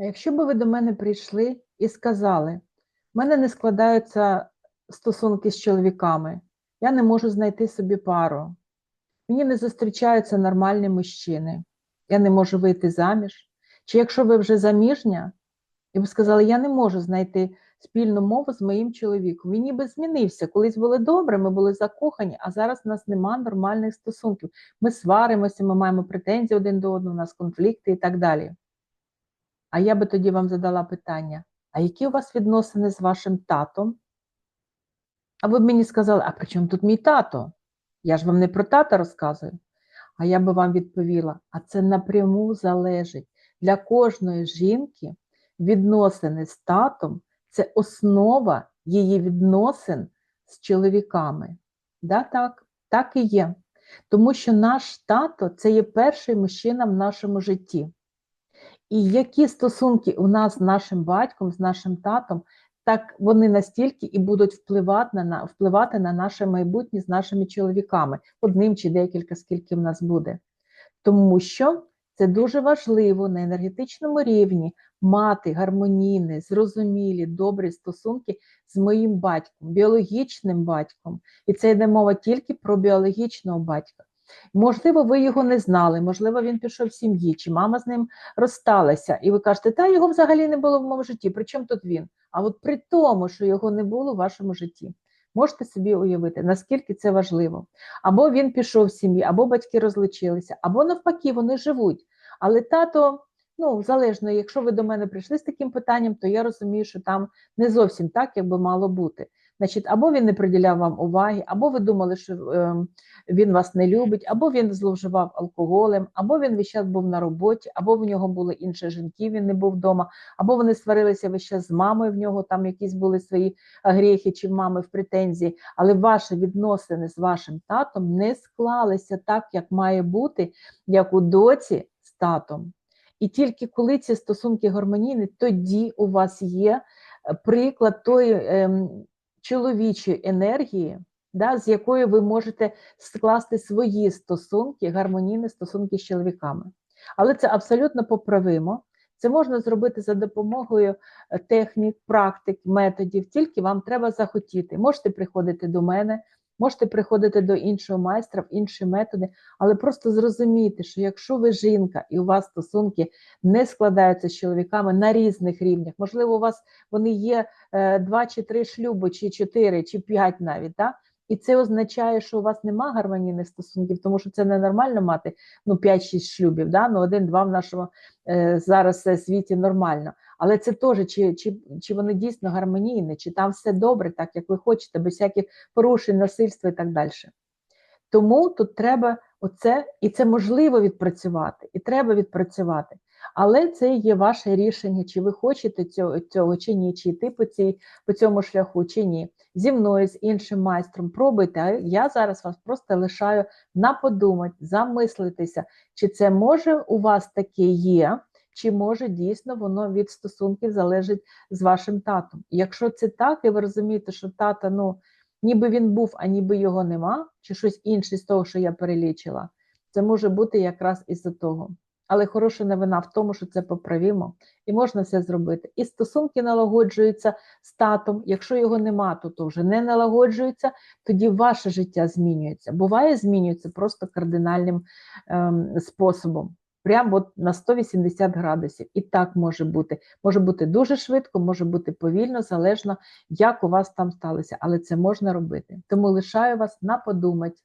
А якщо би ви до мене прийшли і сказали, в мене не складаються стосунки з чоловіками, я не можу знайти собі пару, мені не зустрічаються нормальні мужчини, я не можу вийти заміж. Чи якщо ви вже заміжня, і ви сказали, я не можу знайти спільну мову з моїм чоловіком. Він ніби змінився. Колись було добре, ми були закохані, а зараз у нас нема нормальних стосунків. Ми сваримося, ми маємо претензії один до одного, у нас конфлікти і так далі. А я би тоді вам задала питання: а які у вас відносини з вашим татом? А ви б мені сказали, а при чому тут мій тато? Я ж вам не про тата розказую. А я би вам відповіла: а це напряму залежить для кожної жінки відносини з татом це основа її відносин з чоловіками. Да, так, так і є. Тому що наш тато це є перший мужчина в нашому житті. І які стосунки у нас з нашим батьком, з нашим татом, так вони настільки і будуть впливати на впливати на наше майбутнє з нашими чоловіками, одним чи декілька, скільки в нас буде. Тому що це дуже важливо на енергетичному рівні мати гармонійні, зрозумілі, добрі стосунки з моїм батьком, біологічним батьком. І це йде мова тільки про біологічного батька. Можливо, ви його не знали, можливо, він пішов в сім'ї, чи мама з ним розсталася, і ви кажете, та його взагалі не було в моєму житті. При чому тут він? А от при тому, що його не було в вашому житті. Можете собі уявити, наскільки це важливо. Або він пішов в сім'ї, або батьки розлучилися, або навпаки, вони живуть. Але тато, ну, залежно, якщо ви до мене прийшли з таким питанням, то я розумію, що там не зовсім так, як би мало бути. Значить, або він не приділяв вам уваги, або ви думали, що е, він вас не любить, або він зловживав алкоголем, або він весь час був на роботі, або в нього були інші жінки, він не був вдома, або вони сварилися весь час з мамою, в нього там якісь були свої гріхи чи мами в претензії, але ваші відносини з вашим татом не склалися так, як має бути, як у доці з татом. І тільки коли ці стосунки гармонійні, тоді у вас є е, приклад тої. Чоловічої енергії, да, з якою ви можете скласти свої стосунки, гармонійні стосунки з чоловіками. Але це абсолютно поправимо. Це можна зробити за допомогою е, технік, практик, методів, тільки вам треба захотіти. Можете приходити до мене, можете приходити до іншого майстра в інші методи, але просто зрозумійте, що якщо ви жінка і у вас стосунки не складаються з чоловіками на різних рівнях, можливо, у вас вони є е, два чи три шлюби, чи чотири, чи п'ять навіть. Да? І це означає, що у вас нема гармонійних стосунків, тому що це ненормально мати ну, 5-6 шлюбів, да? ну, один-два в нашому е, зараз світі нормально. Але це теж, чи чи, чи вони дійсно гармонійні, чи там все добре, так як ви хочете, без всяких порушень, насильства і так далі. Тому тут треба оце, і це можливо відпрацювати, і треба відпрацювати. Але це є ваше рішення, чи ви хочете цього цього чи ні, чи йти по цій, по цьому шляху, чи ні. Зі мною, з іншим майстром, пробуйте. А я зараз вас просто лишаю на подумати, замислитися, чи це може у вас таке є, чи може дійсно воно від стосунків залежить з вашим татом. Якщо це так, і ви розумієте, що тата, ну, ніби він був, а ніби його нема, чи щось інше з того, що я перелічила, це може бути якраз із-за того. Але хороша новина в тому, що це поправимо і можна все зробити. І стосунки налагоджуються з татом. Якщо його нема, то, то вже не налагоджуються, тоді ваше життя змінюється. Буває, змінюється просто кардинальним ем, способом. Прямо от на 180 градусів. І так може бути. Може бути дуже швидко, може бути повільно, залежно, як у вас там сталося. Але це можна робити. Тому лишаю вас на подумать.